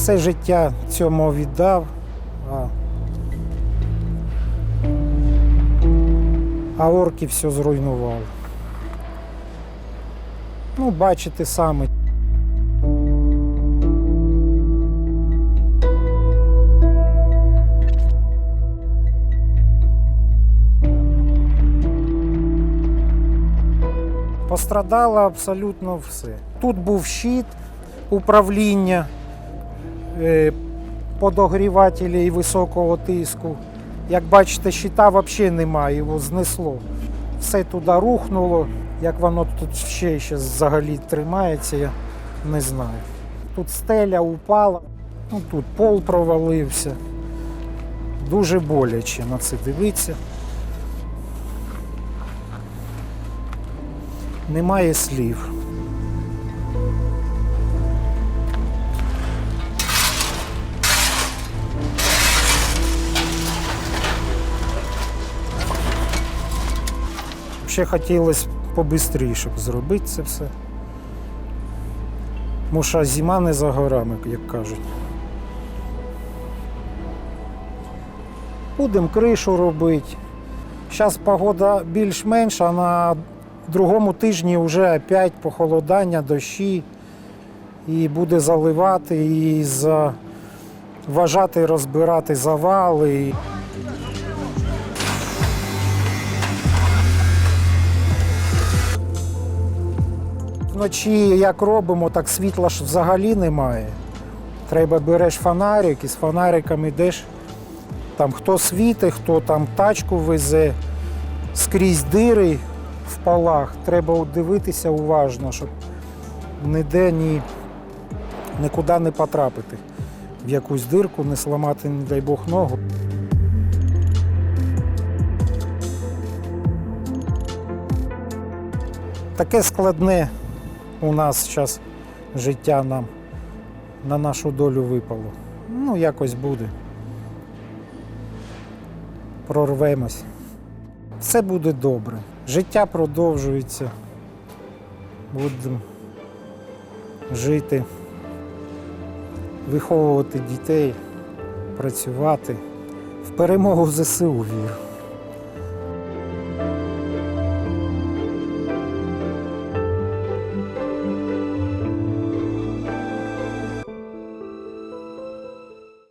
Все життя цьому віддав. А, орки все зруйнували. Ну, бачите самі. Пострадало абсолютно все. Тут був щит управління е, подогрівателів високого тиску. Як бачите, щита взагалі немає, його знесло. Все туди рухнуло. Як воно тут ще взагалі тримається, я не знаю. Тут стеля упала, ну, тут пол провалився. Дуже боляче на це дивитися. Немає слів. Ще хотілося побистріше б зробити це все. Може, зима не за горами, як кажуть. Будемо кришу робити. Зараз погода більш-менш, а на другому тижні вже опять похолодання, дощі. І буде заливати, і за... вважати, розбирати завали. Вночі як робимо, так світла ж взагалі немає. Треба береш фонарик і з фонариком йдеш. Там хто світить, хто там тачку везе, скрізь дири в полах. Треба дивитися уважно, щоб ніде ні, нікуди не потрапити. В якусь дирку, не сламати, не дай Бог, ногу. Таке складне у нас зараз життя нам на нашу долю випало. Ну, якось буде. Прорвемось. Все буде добре. Життя продовжується. Будемо жити, виховувати дітей, працювати. В перемогу ЗСУ вірю.